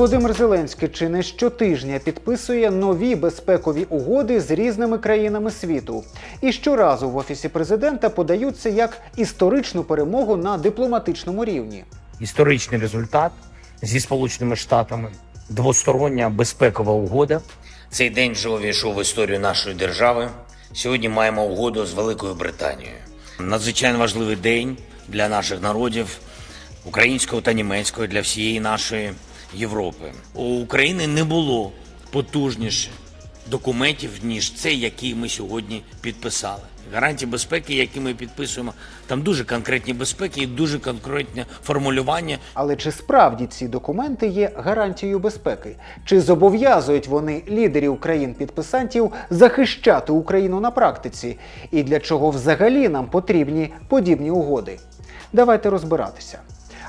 Володимир Зеленський чи не щотижня підписує нові безпекові угоди з різними країнами світу. І щоразу в офісі президента подаються як історичну перемогу на дипломатичному рівні. історичний результат зі Сполученими Штатами, двостороння безпекова угода. Цей день вже увійшов в історію нашої держави. Сьогодні маємо угоду з Великою Британією. Надзвичайно важливий день для наших народів, українського та німецького, для всієї нашої Європи. У України не було потужніше документів, ніж цей, який ми сьогодні підписали. Гарантії безпеки, які ми підписуємо, там дуже конкретні безпеки і дуже конкретне формулювання Але чи справді ці документи є гарантією безпеки? Чи зобов'язують вони лідерів країн-підписантів захищати Україну на практиці? І для чого взагалі нам потрібні подібні угоди? Давайте розбиратися.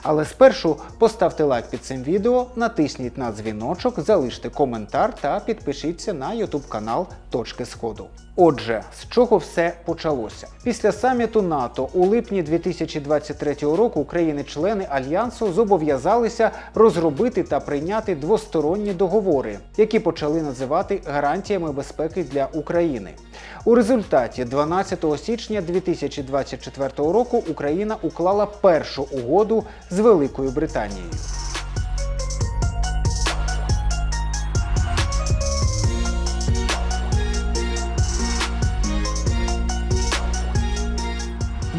Але спершу поставте лайк під цим відео, натисніть на дзвіночок, залиште коментар та підпишіться на YouTube канал Точки Сходу. Отже, з чого все почалося? Після саміту НАТО у липні 2023 року країни-члени альянсу зобов'язалися розробити та прийняти двосторонні договори, які почали називати гарантіями безпеки для України. У результаті 12 січня 2024 року Україна уклала першу угоду з Великою Британією.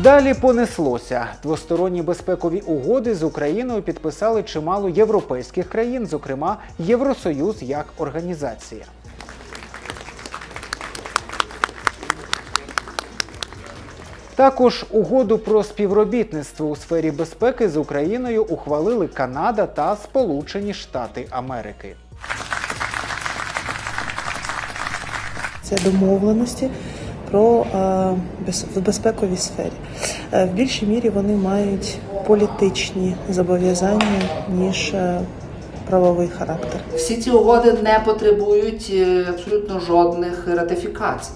Далі понеслося. Двосторонні безпекові угоди з Україною підписали чимало європейських країн, зокрема Євросоюз як організація. Також угоду про співробітництво у сфері безпеки з Україною ухвалили Канада та Сполучені Штати Америки. Це домовленості про е, в безпековій сфері. Е, В більшій мірі вони мають політичні зобов'язання ніж е, правовий характер. Всі ці угоди не потребують абсолютно жодних ратифікацій.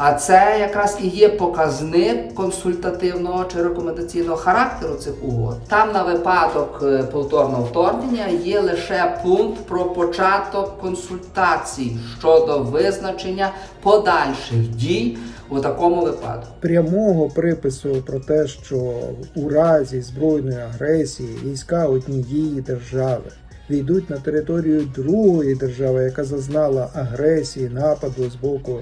А це якраз і є показник консультативного чи рекомендаційного характеру цих угод. Там на випадок е, повторного вторгнення є лише пункт про початок консультацій щодо визначення подальших дій у такому випадку. прямого припису про те, що у разі збройної агресії війська однієї держави війдуть на територію другої держави, яка зазнала агресії, нападу з боку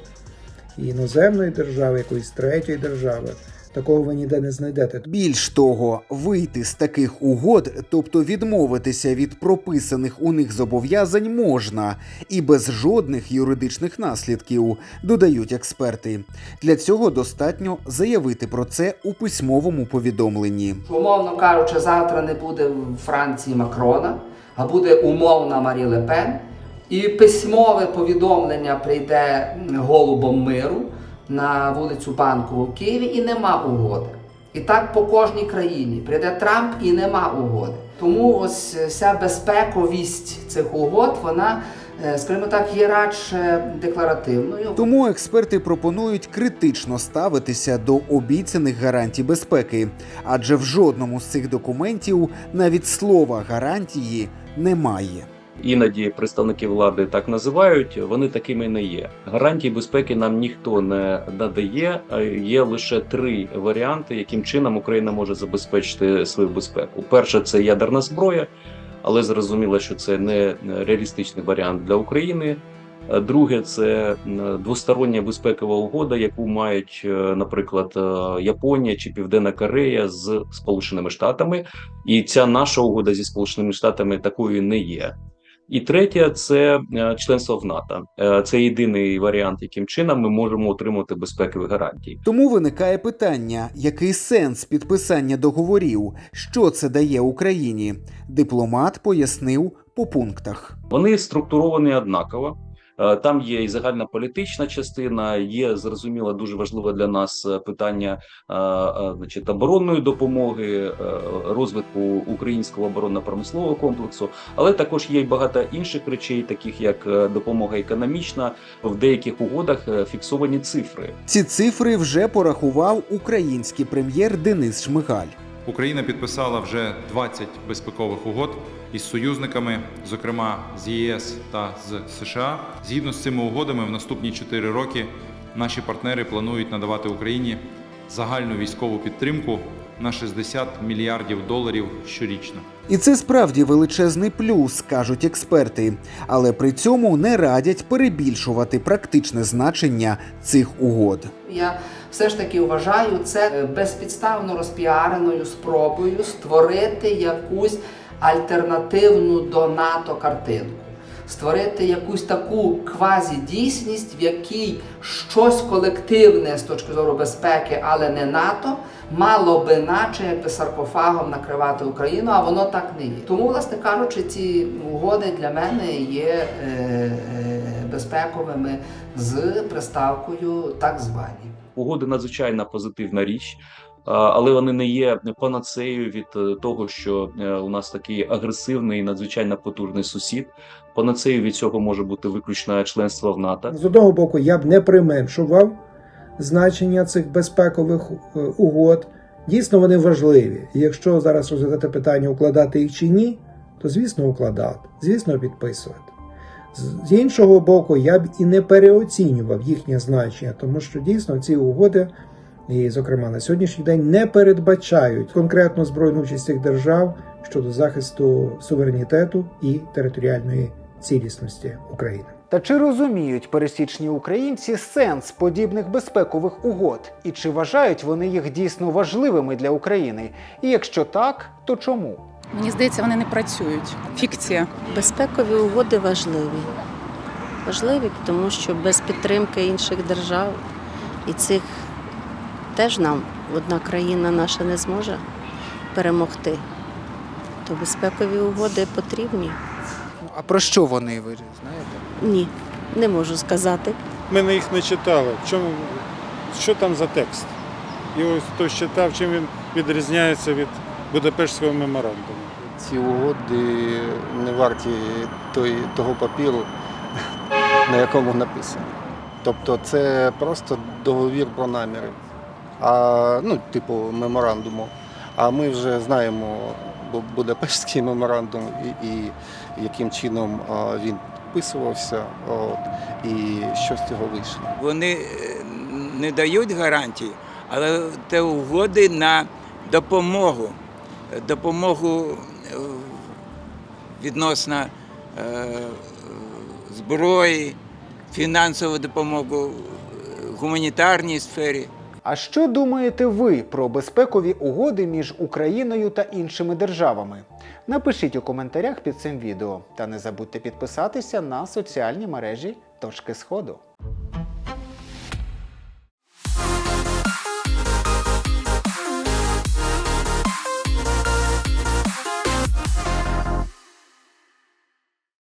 іноземної держави, якоїсь третьої держави. Такого ви ніде не знайдете. Більш того, вийти з таких угод, тобто відмовитися від прописаних у них зобов'язань можна і без жодних юридичних наслідків, додають експерти. Для цього достатньо заявити про це у письмовому повідомленні. Умовно кажучи, завтра не буде в Франції Макрона, а буде умовна Марі Лепен. І письмове повідомлення прийде голубом миру на вулицю Банкову в Києві і нема угоди. І так по кожній країні. Прийде Трамп і нема угоди. Тому ось вся безпековість цих угод, вона, е, скажімо так, є радше декларативною. Тому експерти пропонують критично ставитися до обіцяних гарантій безпеки, адже в жодному з цих документів навіть слова гарантії немає. Іноді представники влади так називають, вони такими не є. Гарантії безпеки нам ніхто не надає. Є лише три варіанти, яким чином Україна може забезпечити свою безпеку. Перше це ядерна зброя, але зрозуміло, що це не реалістичний варіант для України. Е, Друге, це двостороння безпекова угода, яку мають, е, наприклад, е, Японія чи Південна Корея з Сполученими Штатами, і ця наша угода зі Сполученими Штатами такою не є. І третє це е, членство в НАТО. Е, Це єдиний варіант, яким чином ми можемо отримати безпекові гарантії. Тому виникає питання, який сенс підписання договорів, що це дає Україні. Дипломат пояснив по пунктах. Вони структуровані однаково. Е, Там є і загальна політична частина, є зрозуміло дуже важливе для нас е, питання е, значить, оборонної допомоги, розвитку українського оборонно-промислового комплексу, але також є й багато інших речей, таких як допомога економічна. В деяких угодах фіксовані цифри. Ці цифри вже порахував український прем'єр Денис Шмигаль. Україна підписала вже 20 безпекових угод із союзниками, зокрема з ЄС та з США. Згідно з цими угодами, в наступні 4 роки наші партнери планують надавати Україні загальну військову підтримку на 60 мільярдів доларів щорічно. І це справді величезний плюс, кажуть експерти, але при цьому не радять перебільшувати практичне значення цих угод. Я все ж таки вважаю це е, безпідставно розпіареною спробою створити якусь альтернативну до НАТО картинку. Створити якусь таку квазідійсність, в якій щось колективне з точки зору безпеки, але не НАТО, мало би наче якби саркофагом накривати Україну, а воно так не є. Тому, власне кажучи, ці угоди для мене є е, е, безпековими з приставкою так звані. Угоди надзвичайно позитивна річ, але вони не є панацеєю від е, того, що е, у нас такий агресивний, надзвичайно потужний сусід. Панацеєю від цього може бути виключно членство в НАТО. З одного боку, я б не применшував значення цих безпекових е, угод. Дійсно, вони важливі. Якщо зараз розглядати питання, укладати їх чи ні, то звісно укладати, звісно, підписувати. З іншого боку, я б і не переоцінював їхнє значення, тому що дійсно ці угоди, і, зокрема, на сьогоднішній день не передбачають конкретну збройну участь цих держав щодо захисту суверенітету і територіальної цілісності України. Та чи розуміють пересічні українці сенс подібних безпекових угод? І чи вважають вони їх дійсно важливими для України? І якщо так, то чому? Мені здається, вони не працюють. Фікція. Безпекові угоди важливі. Важливі, тому що без підтримки інших держав і цих теж нам одна країна наша не зможе перемогти. То безпекові угоди потрібні? А про що вони ви знаєте? Ні, не можу сказати. Ми на їх не читали. Чому, що там за текст? І ось хто читав, чим він відрізняється від Будапештського меморандуму. ці угоди не варті той, того папіру, на якому написано. Тобто це просто договір про наміри, а, ну, типу меморандуму. А ми вже знаємо Будапештський меморандум і, і яким чином а, він підписувався, от, і що з цього вийшло. Вони е, не дають гарантій, але це угоди на допомогу. Допомогу е, відносно е, зброї, фінансову допомогу, е, гуманітарній сфері. А що думаєте ви про безпекові угоди між Україною та іншими державами? Напишіть у коментарях під цим відео та не забудьте підписатися на соціальні мережі Точки Сходу.